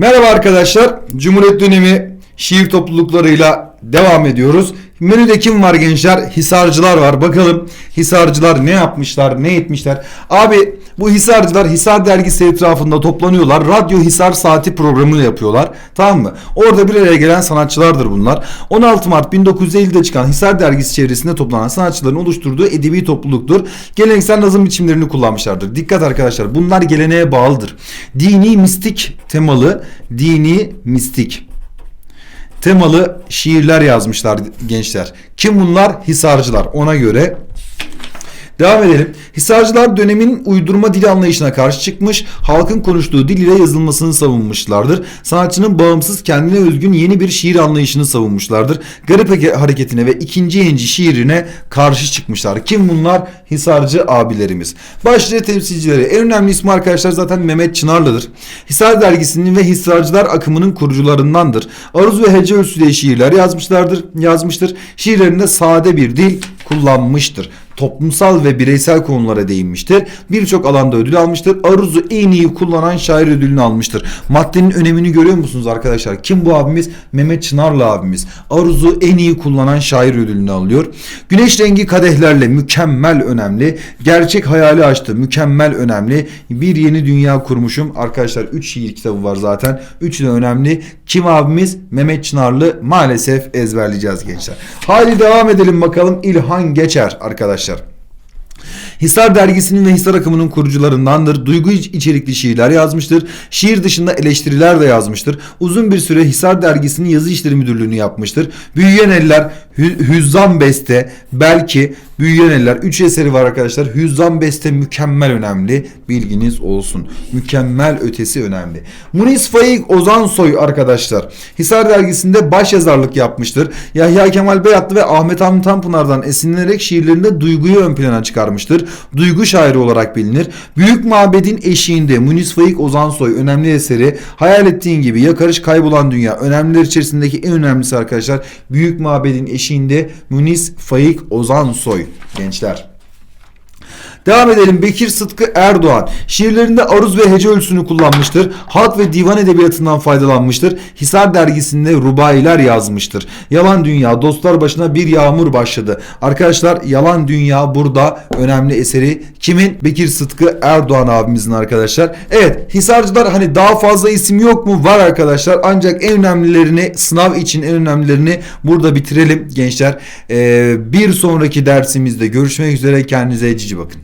Merhaba arkadaşlar. Cumhuriyet dönemi şiir topluluklarıyla devam ediyoruz. Menüde kim var gençler? Hisarcılar var. Bakalım Hisarcılar ne yapmışlar, ne etmişler? Abi bu Hisarcılar Hisar dergisi etrafında toplanıyorlar. Radyo Hisar Saati programını yapıyorlar. Tamam mı? Orada bir araya gelen sanatçılardır bunlar. 16 Mart 1950'de çıkan Hisar dergisi çevresinde toplanan sanatçıların oluşturduğu edebi topluluktur. Geleneksel nazım biçimlerini kullanmışlardır. Dikkat arkadaşlar bunlar geleneğe bağlıdır. Dini mistik temalı, dini mistik temalı şiirler yazmışlar gençler. Kim bunlar? Hisarcılar. Ona göre Devam edelim. Hisarcılar dönemin uydurma dil anlayışına karşı çıkmış, halkın konuştuğu dil ile yazılmasını savunmuşlardır. Sanatçının bağımsız kendine özgün yeni bir şiir anlayışını savunmuşlardır. Garip hareketine ve ikinci yenci şiirine karşı çıkmışlar. Kim bunlar? Hisarcı abilerimiz. Başlıca temsilcileri. En önemli ismi arkadaşlar zaten Mehmet Çınarlı'dır. Hisar dergisinin ve Hisarcılar akımının kurucularındandır. Aruz ve hece ölçüde şiirler yazmışlardır, yazmıştır. Şiirlerinde sade bir dil kullanmıştır toplumsal ve bireysel konulara değinmiştir. Birçok alanda ödül almıştır. Aruz'u en iyi kullanan şair ödülünü almıştır. Maddenin önemini görüyor musunuz arkadaşlar? Kim bu abimiz? Mehmet Çınarlı abimiz. Aruz'u en iyi kullanan şair ödülünü alıyor. Güneş rengi kadehlerle mükemmel önemli. Gerçek hayali açtı. Mükemmel önemli. Bir yeni dünya kurmuşum. Arkadaşlar 3 şiir kitabı var zaten. Üçü de önemli. Kim abimiz? Mehmet Çınarlı. Maalesef ezberleyeceğiz gençler. Haydi devam edelim bakalım. İlhan Geçer arkadaşlar. Hisar dergisinin ve Hisar akımının kurucularındandır. Duygu içerikli şiirler yazmıştır. Şiir dışında eleştiriler de yazmıştır. Uzun bir süre Hisar dergisinin yazı işleri müdürlüğünü yapmıştır. Büyüyen Eller, Hüzzam Beste, belki Büyüyen Eller 3 eseri var arkadaşlar. Hüzzam Beste mükemmel önemli. Bilginiz olsun. Mükemmel ötesi önemli. Munis Faik Ozan Soy arkadaşlar. Hisar dergisinde baş yazarlık yapmıştır. Yahya Kemal Beyatlı ve Ahmet Hamdi Tanpınar'dan esinlenerek şiirlerinde duyguyu ön plana çıkarmıştır. Duygu şairi olarak bilinir. Büyük Mabedin eşiğinde Munis Faik Ozan Soy önemli eseri. Hayal ettiğin gibi yakarış kaybolan dünya. Önemliler içerisindeki en önemlisi arkadaşlar. Büyük Mabedin eşiğinde Munis Faik Ozan Soy gençler. Devam edelim. Bekir Sıtkı Erdoğan şiirlerinde aruz ve hece ölçüsünü kullanmıştır. Halk ve divan edebiyatından faydalanmıştır. Hisar dergisinde rubailer yazmıştır. Yalan Dünya dostlar başına bir yağmur başladı. Arkadaşlar Yalan Dünya burada önemli eseri kimin? Bekir Sıtkı Erdoğan abimizin arkadaşlar. Evet Hisarcılar hani daha fazla isim yok mu? Var arkadaşlar. Ancak en önemlilerini sınav için en önemlilerini burada bitirelim gençler. Ee, bir sonraki dersimizde görüşmek üzere. Kendinize cici bakın.